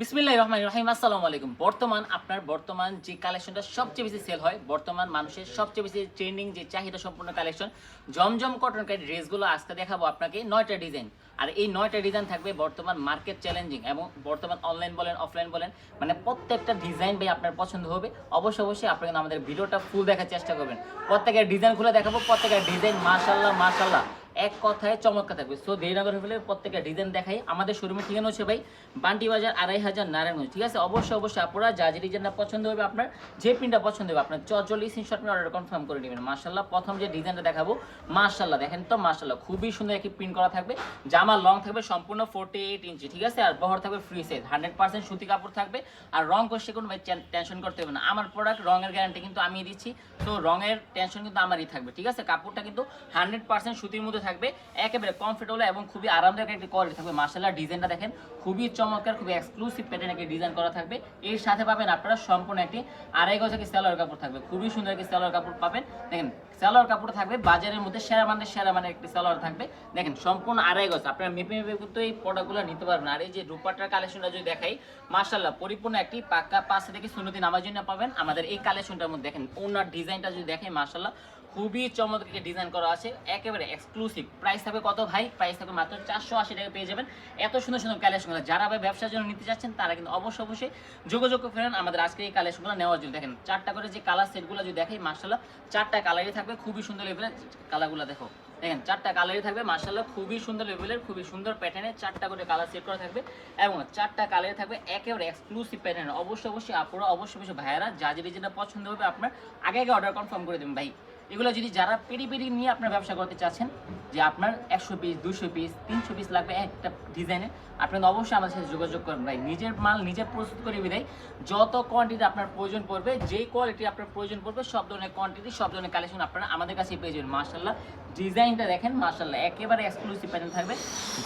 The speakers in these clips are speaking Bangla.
বিসমিল্লাহ রহমান রহিম, আসসালামু আলাইকুম। বর্তমান আপনার বর্তমান যে কালেকশনটা সবচেয়ে বেশি সেল হয়, বর্তমান মানুষের সবচেয়ে বেশি ট্রেন্ডিং যে চাহিদা সম্পূর্ণ কালেকশন জমজম কটন কারি ড্রেসগুলো আজকে দেখাবো আপনাকে নয়টা ডিজাইন আর এই নয়টা ডিজাইন থাকবে বর্তমান মার্কেট চ্যালেঞ্জিং এবং বর্তমান অনলাইন বলেন অফলাইন বলেন মানে প্রত্যেকটা ডিজাইন ভাই আপনার পছন্দ হবে। অবশ্যই অবশ্যই আপনি কিন্তু আমাদের ভিডিওটা ফুল দেখার চেষ্টা করবেন। প্রত্যেকের ডিজাইন খুলে দেখাবো, প্রত্যেকের ডিজাইন মাশাল্লাহ মাশাল্লাহ এক কথায় চমৎকার থাকবে। সো দেরি না করে ফেলে প্রত্যেকটা ডিজাইন দেখাই। আমাদের শোরুমে ঠিকানা হচ্ছে ভাই বান্টি বাজার আড়াই হাজার নারায়ণগঞ্জ। ঠিক আছে? অবশ্যই অবশ্যই আপনারা যা যে ডিজাইনটা পছন্দ হবে আপনার, যে প্রিন্টটা পছন্দ হবে আপনার চল্লিশ নিয়ে অর্ডার কনফার্ম করে নেবেন। মার্শাল্লাহ প্রথম যে ডিজাইনটা দেখাবো মার্শাল্লাহ দেখেন তো মার্শাল্লাহ খুবই সুন্দর একটি প্রিন্ট করা থাকবে। জামা লং থাকবে সম্পূর্ণ ফোর্টি এইট ইঞ্চি ঠিক আছে? আর বহর থাকবে ফ্রি সাইজ হান্ড্রেড পার্সেন্ট সুতি কাপড় থাকবে। আর রং করছে কোনো ভাই টেনশন করতে হবে না। আমার প্রোডাক্ট রঙের গ্যারান্টি কিন্তু আমি দিচ্ছি। তো রঙের টেনশন কিন্তু আমারই থাকবে, ঠিক আছে? কাপড়টা কিন্তু হান্ড্রেড পার্সেন্ট সুতির মধ্যে থাকবে, একেবারে কমফোর্টেবল এবং খুবই আরামদায়ক একটি কোয়ালিটি থাকবে। মার্শাল্লাহ, ডিজাইনটা দেখেন, খুবই চমৎকার, খুবই এক্সক্লুসিভ প্যাটার্ন একটি ডিজাইন করা থাকবে। এর সাথে পাবেন আপনারা সম্পূর্ণ একটি আড়াই গজ একটি সালোয়ার কাপড় থাকবে। খুবই সুন্দর একটি সালোয়ার কাপড় পাবেন। দেখেন সালোয়ার কাপড় থাকবে, বাজারের মধ্যে সেরা মানের সেরা মানের একটি সালোয়ার থাকবে। দেখেন, সম্পূর্ণ আড়াই গজ। আপনারা মেপে মেপে কিন্তু এই প্রোডাক্টগুলো নিতে পারবেন। আর এই যে রূপাটার কালেকশনটা যদি দেখাই, মার্শাল্লাহ, পরিপূর্ণ একটি পাক্কা পাঁচ থেকে সুন্নতি নামার জন্য পাবেন। আমাদের এই কালেকশনটার মধ্যে দেখেন, ওনার ডিজাইনটা যদি দেখেন মার্শাল্লাহ খুবই চমৎকার ডিজাইন করা আছে। একেবারে এক্সক্লুসিভ প্রাইস থাকবে কত ভাই? প্রাইস থাকবে মাত্র চারশো আশি টাকা পেয়ে যাবেন। এত সুন্দর সুন্দর কালেকশনগুলো যারা ভাই ব্যবসার জন্য নিতে চাচ্ছেন, তারা কিন্তু অবশ্যই অবশ্যই যোগাযোগ করেন আমাদের আজকে এই কালেকশনগুলো নেওয়ার জন্য। দেখেন, চারটা করে যে কালার সেটগুলো যদি দেখাই মার্শাল্লাহ চারটা কালারই থাকবে খুবই সুন্দর লেভেলের কালারগুলো দেখো। দেখেন, চারটা কালারই থাকবে মার্শাল্লাহ খুবই সুন্দর লেভেলের খুবই সুন্দর প্যাটার্নে চারটা করে কালার সেট করা থাকবে। এবং চারটা কালারে থাকবে একেবারে এক্সক্লুসিভ প্যাটার্ন অবশ্যই অবশ্যই আপনারা অবশ্যই অবশ্যই, ভাইয়ারা, যা যে যেটা পছন্দ হবে আপনার, আগে আগে অর্ডার কনফার্ম করে দেবেন, ভাই। এগুলো যদি যারা পেরি পেরি নিয়ে আপনার ব্যবসা করতে চাচ্ছেন, যে আপনার একশো পিস দুশো পিস তিনশো পিস লাগবে একটা ডিজাইনে আপনি অবশ্যই আমাদের সাথে যোগাযোগ করবেন ভাই। নিজের মাল নিজে প্রস্তুত করে বিদায়। যত কোয়ান্টিটি আপনার প্রয়োজন পড়বে, যে কোয়ালিটি আপনার প্রয়োজন পড়বে, সব ধরনের কোয়ান্টিটি সব ধরনের কালেকশন আপনারা আমাদের কাছে পেয়ে যাবেন মার্শাল্লাহ ডিজাইনটা দেখেন মার্শাল্লাহ একেবারে এক্সক্লুসিভ প্যাটার্ন থাকবে।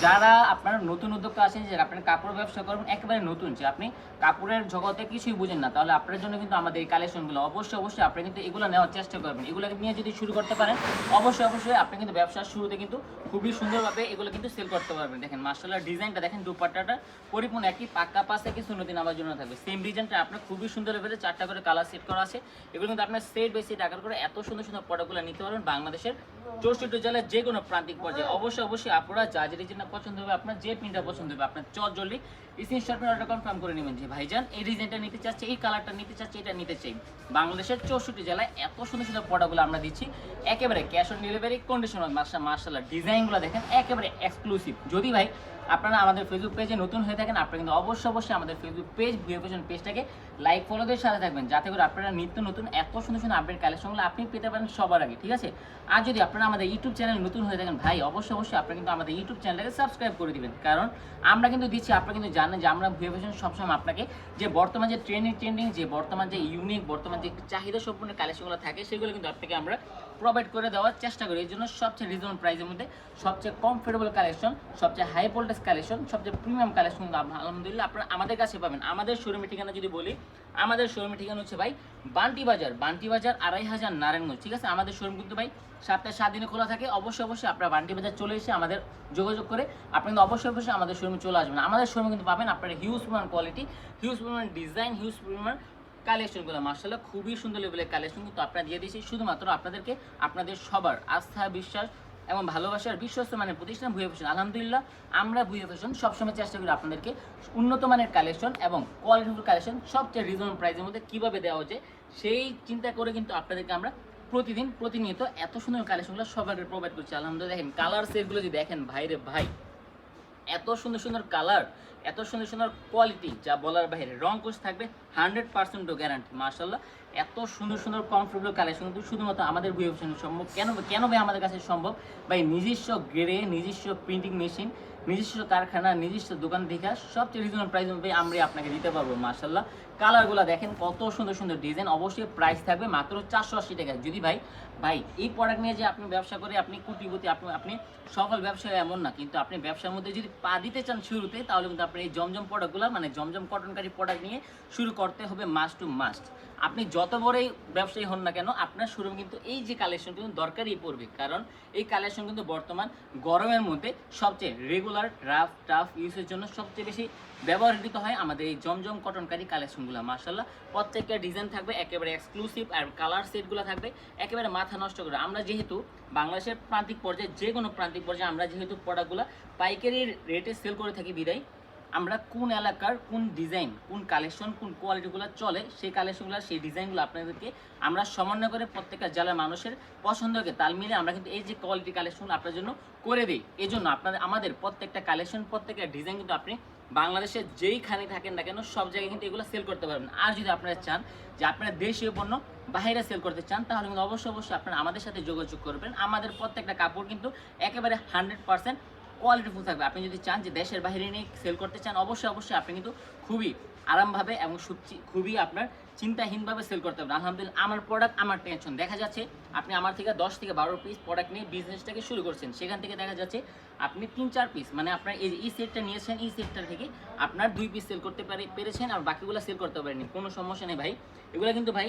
যারা আপনার নতুন উদ্যোক্তা আছেন যে আপনার কাপড় ব্যবসা করবেন, একেবারে নতুন, যে আপনি কাপড়ের জগতে কিছুই বুঝেন না, তাহলে আপনার জন্য কিন্তু আমাদের এই কালেকশনগুলো অবশ্যই অবশ্যই আপনি কিন্তু এগুলো নেওয়ার চেষ্টা করবেন। এগুলো নিয়ে যদি শুরু করতে পারেন, অবশ্যই অবশ্যই আপনি কিন্তু ব্যবসার শুরুতে কিন্তু খুবই সুন্দরভাবে এগুলো কিন্তু সেল করতে পারবেন। দেখেন মার্শাল্লাহ ডিজাইনটা দেখেন দুপাট্টাটা পরিপূর্ণ একই পাক্কা পাশে কিছু নদী নামার জন্য থাকবে। সেম ডিজাইনটা আপনার খুবই সুন্দর লেভেলে চারটা করে কালার সেট করা আছে। এগুলো কিন্তু আপনার সেট বেশি টাকার করে এত সুন্দর সুন্দর প্রোডাক্টগুলো নিতে পারবেন বাংলাদেশের চৌষট্টি জেলার যে কোনো প্রান্তিক পর্যায়ে অবশ্যই অবশ্যই আপনারা যা যে ডিজাইনটা পছন্দ হবে, আপনার যে প্রিন্টটা পছন্দ হবে, আপনার চট জলদি স্ক্রিনশট অর্ডার কনফার্ম করে নেবেন যে ভাইজান এই ডিজাইনটা নিতে চাচ্ছে, এই কালারটা নিতে চাচ্ছে, এটা নিতে চাই। বাংলাদেশের চৌষট্টি জেলায় এত সুন্দর সুন্দর প্রোডাক্টগুলো আমরা দিচ্ছি। একেবারে ক্যাশ অন ডেলিভারি কন্ডিশন মার্শাল মার্শাল্লাহ ডিজাইনগুলো দেখেন, একেবারে এক্সক্লুসিভ যদি ভাই আপনারা আমাদের ফেসবুক পেজে নতুন হয়ে থাকেন, আপনারা কিন্তু অবশ্যই অবশ্যই আমাদের ফেসবুক পেজ ভিডিওকেশন পেজটাকে লাইক ফলোদের সাথে থাকবেন। যাতে করে আপনারা নিত্য নতুন, এত সুন্দর সুন্দর আপডেট কালেকশনগুলো আপনি পেতে পারেন সবার আগে, ঠিক আছে? আর যদি আপনারা আমাদের ইউটিউব চ্যানেল নতুন হয়ে থাকেন, ভাই, অবশ্যই অবশ্যই আপনারা কিন্তু আমাদের ইউটিউব চ্যানেলটাকে সাবস্ক্রাইব করে দিবেন। কারণ আমরা কিন্তু দিচ্ছি, আপনারা কিন্তু জানেন যে আমরা ফ্যাশন সবসময় আপনাকে যে বর্তমান যে ট্রেন্ডিং ট্রেন্ডিং যে বর্তমান যে ইউনিক বর্তমান যে চাহিদা সম্পূর্ণ কালেকশনগুলো থাকে, সেগুলো কিন্তু আপনাকে আমরা প্রোভাইড করে দেওয়ার চেষ্টা করি। এই জন্য সবচেয়ে রিজনেবল প্রাইসের মধ্যে সবচেয়ে কমফোর্টেবল কালেকশন সবচেয়ে হাই ভোল্টেজ কালেকশন সবচেয়ে প্রিমিয়াম কালেকশন আলহামদুলিল্লাহ আপনারা আমাদের কাছে পাবেন। আমাদের শোরুমের ঠিকানা যদি বলি, আমাদের শোরুমের ঠিকানা হচ্ছে ভাই বান্টি বাজার। বান্টি বাজার আড়াই হাজার নারায়ণগঞ্জ, ঠিক আছে? আমাদের শোরুম কিন্তু ভাই সাতটা সাত দিনে খোলা থাকে। অবশ্যই অবশ্যই আপনারা বান্টি বাজার চলে এসে আমাদের যোগাযোগ করে আপনি কিন্তু অবশ্যই অবশ্যই আমাদের শোরুমে চলে আসবেন। আমাদের শোরুমে কিন্তু পাবেন আপনারা হিউজ পরিমাণ কোয়ালিটি হিউজ পরিমাণ ডিজাইন হিউজ পরিমাণ কালেকশনগুলো মার্শাল্লাহ খুবই সুন্দর লেভেলের কালেকশন কিন্তু আপনারা দিয়ে দিয়েছি। শুধুমাত্র আপনাদেরকে, আপনাদের সবার আস্থা, বিশ্বাস এবং ভালোবাসার বিশ্বস্ত মানের প্রতিষ্ঠান ভুয়ে ফ্যাশন আলহামদুলিল্লাহ, আমরা ভুয়ে ফ্যাশন সবসময় চেষ্টা করি আপনাদেরকে উন্নত মানের কালেকশন এবং কোয়ালিটিফুল কালেকশন সবচেয়ে রিজনেবল প্রাইসের মধ্যে কীভাবে দেওয়া হচ্ছে, সেই চিন্তা করে কিন্তু আপনাদেরকে আমরা প্রতিদিন প্রতিনিয়ত এত সুন্দর কালেকশনগুলো সবাইকে প্রোভাইড করছি। আলহামদুলিল্লাহ, দেখেন কালার সেটগুলো যদি দেখেন, ভাইরে ভাই এত সুন্দর সুন্দর কালার এত সুন্দর সুন্দর কোয়ালিটি যা বলার বাইরে। রং কোর্স থাকবে হান্ড্রেড পার্সেন্ট গ্যারান্টি মার্শাল্লাহ এত সুন্দর সুন্দর কমফোর্টেবল কালেকশন কিন্তু শুধুমাত্র আমাদের বই অপশন সম্ভব। কেন কেন ভাই আমাদের কাছে সম্ভব? ভাই, নিজস্ব গ্রে নিজস্ব প্রিন্টিং মেশিন নিজস্ব কারখানা, নিজস্ব দোকান দেখা সবচেয়ে রিজনেবল প্রাইস ভাই আমরা আপনাকে দিতে পারব মার্শাল্লাহ কালারগুলো দেখেন, কত সুন্দর সুন্দর ডিজাইন। অবশ্যই প্রাইস থাকবে মাত্র চারশো আশি টাকা। যদি ভাই ভাই, এই প্রোডাক্ট নিয়ে যে আপনি ব্যবসা করে আপনি কোটিপতি, আপনি আপনি সফল ব্যবসায়ী এমন না, কিন্তু আপনি ব্যবসার মধ্যে যদি পা দিতে চান শুরুতে, তাহলে কিন্তু আপনি এই জমজম প্রোডাক্টগুলো মানে জমজম কটনকারী প্রোডাক্ট নিয়ে শুরু করতে হবে মাস্ট টু মাস্ট আপনি যত বড়ই ব্যবসায়ী হন না কেন, আপনার শুরু কিন্তু এই যে কালেকশন কিন্তু দরকারই পড়বে। কারণ এই কালেকশন কিন্তু বর্তমান গরমের মধ্যে সবচেয়ে রেগুলার রেগুলার রাফ টাফ ইউজের জন্য সবচেয়ে বেশি ব্যবহৃত হয় আমাদের এই জমজম কটনকারী কালেকশনগুলো মার্শাল্লাহ প্রত্যেকটা ডিজাইন থাকবে একেবারে এক্সক্লুসিভ আর কালার সেটগুলো থাকবে একেবারে মাথা নষ্ট করে। আমরা যেহেতু বাংলাদেশের প্রান্তিক পর্যায়ে যে কোনো প্রান্তিক পর্যায়ে আমরা যেহেতু প্রোডাক্টগুলো পাইকারি রেটে সেল করে থাকি বিদায়, আমরা কোন এলাকার কোন ডিজাইন কোন কালেকশন কোন কোয়ালিটিগুলো চলে, সেই কালেকশনগুলো সেই ডিজাইনগুলো আপনাদেরকে আমরা সমন্বয় করে প্রত্যেকটা জেলার মানুষের পছন্দকে তাল মিলে আমরা কিন্তু এই যে কোয়ালিটি কালেকশন আপনার জন্য করে দিই। এই জন্য আপনাদের, আমাদের প্রত্যেকটা কালেকশন প্রত্যেকটা ডিজাইন কিন্তু আপনি বাংলাদেশের যেইখানে থাকেন না কেন, সব জায়গায় কিন্তু এগুলো সেল করতে পারবেন। আর যদি আপনারা চান যে আপনারা দেশীয় পণ্য বাইরে সেল করতে চান, তাহলে কিন্তু অবশ্যই অবশ্যই আপনারা আমাদের সাথে যোগাযোগ করবেন। আমাদের প্রত্যেকটা কাপড় কিন্তু একেবারে হান্ড্রেড পার্সেন্ট কোয়ালিটিফুল থাকবে। আপনি যদি চান যে দেশের বাইরে নিয়ে সেল করতে চান, অবশ্যই অবশ্যই আপনি কিন্তু খুবই আরামভাবে এবং খুবই আপনার চিন্তাহীনভাবে সেল করতে পারবেন। আলহামদুলিল্লাহ, আমার প্রোডাক্ট আমার টেনশন দেখা যাচ্ছে আপনি আমার থেকে দশ থেকে বারো পিস প্রোডাক্ট নিয়ে বিজনেসটাকে শুরু করছেন। সেখান থেকে দেখা যাচ্ছে আপনি তিন, চার পিস মানে আপনার এই এই সেটটা নিয়েছেন, এই সেটটা থেকে আপনার দুই পিস সেল করতে পারে পেরেছেন আর বাকিগুলো সেল করতে পারেনি কোনো সমস্যা নেই ভাই। এগুলো কিন্তু ভাই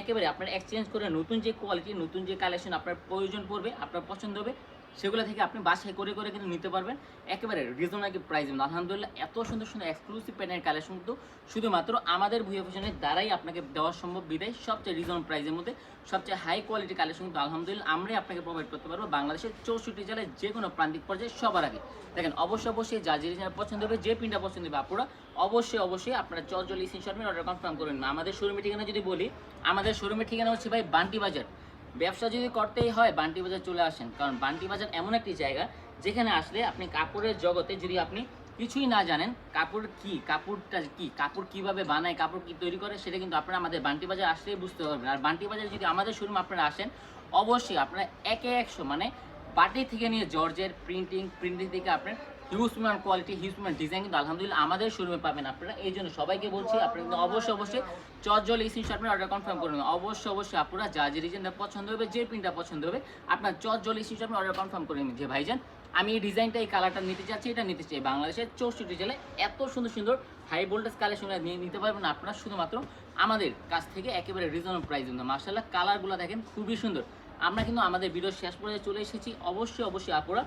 একেবারে আপনার এক্সচেঞ্জ করে নতুন যে কোয়ালিটি নতুন যে কালেকশন আপনার প্রয়োজন পড়বে, আপনার পছন্দ হবে সেগুলো থেকে আপনি বাসায় করে করে কিন্তু নিতে পারবেন। একেবারে রিজনেবল প্রাইস আলহামদুলিল্লাহ, এত সুন্দর সুন্দর এক্সক্লুসিভ প্যান্টের কালেকশন কিন্তু শুধুমাত্র আমাদের ভুয়া ফ্যাশনের দ্বারাই আপনাকে দেওয়া সম্ভব বিদায়। সবচেয়ে রিজনেবল প্রাইসের মধ্যে সবচেয়ে হাই কোয়ালিটি কালেকশন কিন্তু আলহামদুলিল্লাহ আমরাই আপনাকে প্রোভাইড করতে পারব বাংলাদেশের চৌষট্টি জেলায় যে কোনো প্রান্তিক পর্যায়ে সবার আগে। দেখেন, অবশ্যই অবশ্যই যা যে ডিজাইন পছন্দ হবে যে প্রিন্টটা পছন্দ হবে আপুরা, অবশ্যই অবশ্যই আপনারা চলচল স্ক্রিনশট অর্ডার কনফার্ম করবেন। আমাদের শোরুমের ঠিকানা যদি বলি, আমাদের শোরুমের ঠিকানা হচ্ছে ভাই বান্টি বাজার। ব্যবসা যদি করতেই হয়, বান্টি বাজার চলে আসেন। কারণ বান্টি বাজার এমন একটি জায়গা, যেখানে আসলে আপনি কাপড়ের জগতে যদি আপনি কিছুই না জানেন, কাপড় কি, কাপড়টা কি, কাপড় কীভাবে বানায়, কাপড় কি তৈরি করে, সেটা কিন্তু আপনারা আমাদের বান্টি বাজার আসলেই বুঝতে পারবেন। আর বান্টি বাজারে যদি আমাদের শোরুম আপনারা আসেন, অবশ্যই আপনারা একে একশো মানে বাটি থেকে নিয়ে জর্জের প্রিন্টিং প্রিন্টিং থেকে আপনার হিউজ পরিমাণ কোয়ালিটি হিউজ ডিজাইন কিন্তু আলহামদুলিল্লাহ আমাদের শোরুমে পাবেন আপনারা। এই জন্য সবাইকে বলছি, আপনারা কিন্তু অবশ্যই অবশ্যই চটজল এই স্ক্রিনশট অর্ডার কনফার্ম করবেন অবশ্যই অবশ্যই আপনারা যা যে ডিজাইনটা পছন্দ হবে, যে প্রিন্টটা পছন্দ হবে, আপনার চটজল স্ক্রিনশট অর্ডার কনফার্ম করে নিন যে ভাইজান, আমি এই ডিজাইনটা এই কালারটা নিতে চাচ্ছি, এটা নিতে চাই। বাংলাদেশের চৌষট্টি জেলায় এত সুন্দর সুন্দর হাই ভোল্টেজ কালেকশন নিয়ে নিতে পারবেন আপনারা। শুধুমাত্র আমাদের কাছ থেকে একেবারে রিজনেবল প্রাইস কিন্তু। মার্শাল্লাহ কালারগুলো দেখেন খুবই সুন্দর। আমরা কিন্তু আমাদের ভিডিও শেষ পর্যায়ে চলে এসেছি। অবশ্যই অবশ্যই আপুরা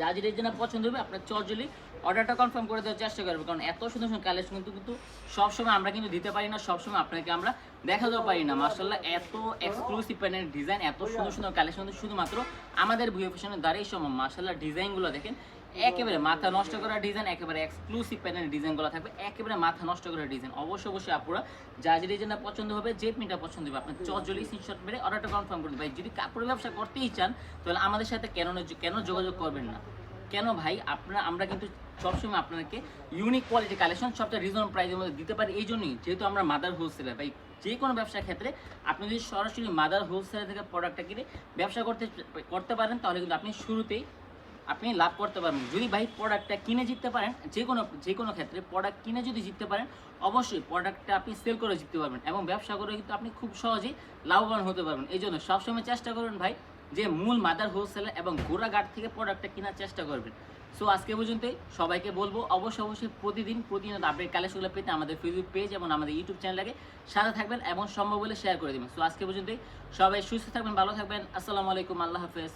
যা যেটা যেন পছন্দ হবে, আপনার চটজলি অর্ডারটা কনফার্ম করে দেওয়ার চেষ্টা করব। কারণ এত সুন্দর সুন্দর কালেকশন কিন্তু কিন্তু সবসময় আমরা কিন্তু দিতে পারি না, সবসময় আপনাকে আমরা দেখাতেও পারি না। মার্শাল্লাহ এত এক্সক্লুসিভ প্যানের ডিজাইন এত সুন্দর সুন্দর কালেকশন শুধুমাত্র আমাদের ভিও ফ্যাশনের দ্বারাই সম্ভব। মার্শাল্লাহ ডিজাইনগুলো দেখেন একেবারে মাথা নষ্ট করা ডিজাইন একেবারে এক্সক্লুসিভ প্যানের ডিজাইনগুলো থাকবে, একেবারে মাথা নষ্ট করা ডিজাইন অবশ্যই অবশ্যই আপুরা, যা যে ডিজাইনটা পছন্দ হবে, যে প্রিন্টটা পছন্দ হবে আপনার চজলি স্ক্রিনশট মেরে অর্ডারটা কনফার্ম করুন ভাই, যদি কাপড়ের ব্যবসা করতেই চান, তাহলে আমাদের সাথে কেন কেন যোগাযোগ করবেন না? কেন ভাই, আপনারা, আমরা কিন্তু সবসময় আপনাকে ইউনিক কোয়ালিটি কালেকশন সবচেয়ে রিজনেবল প্রাইসের মধ্যে দিতে পারি, এই জন্যই যেহেতু আমরা মাদার হোলসেলার ভাই, যে কোনো ব্যবসার ক্ষেত্রে আপনি যদি সরাসরি মাদার হোলসেলার থেকে প্রোডাক্টটা কিনে ব্যবসা করতে করতে পারেন, তাহলে কিন্তু আপনি শুরুতেই আপনি লাভ করতে পারবেন। যদি ভাই প্রোডাক্টটা কিনে জিততে পারেন, যে কোনো যে কোনো ক্ষেত্রে প্রোডাক্ট কিনে যদি জিততে পারেন, অবশ্যই প্রোডাক্টটা আপনি সেল করে জিততে পারবেন এবং ব্যবসা করে কিন্তু আপনি খুব সহজেই লাভবান হতে পারবেন। এই জন্য সবসময় চেষ্টা করবেন ভাই যে মূল মাদার হোলসেলার এবং গোড়াঘাট থেকে প্রোডাক্টটা কেনার চেষ্টা করবেন। সো আজকে পর্যন্তই। সবাইকে বলব, অবশ্যই অবশ্যই প্রতিদিন প্রতিদিন আপডেট কালেকশনগুলো পেতে আমাদের ফেসবুক পেজ এবং আমাদের ইউটিউব চ্যানেলকে সাথে থাকবেন এবং সম্ভব হলে শেয়ার করে দেবেন। সো আজকে পর্যন্তই। সবাই সুস্থ থাকবেন, ভালো থাকবেন। আসসালামু আলাইকুম। আল্লাহ হাফেজ।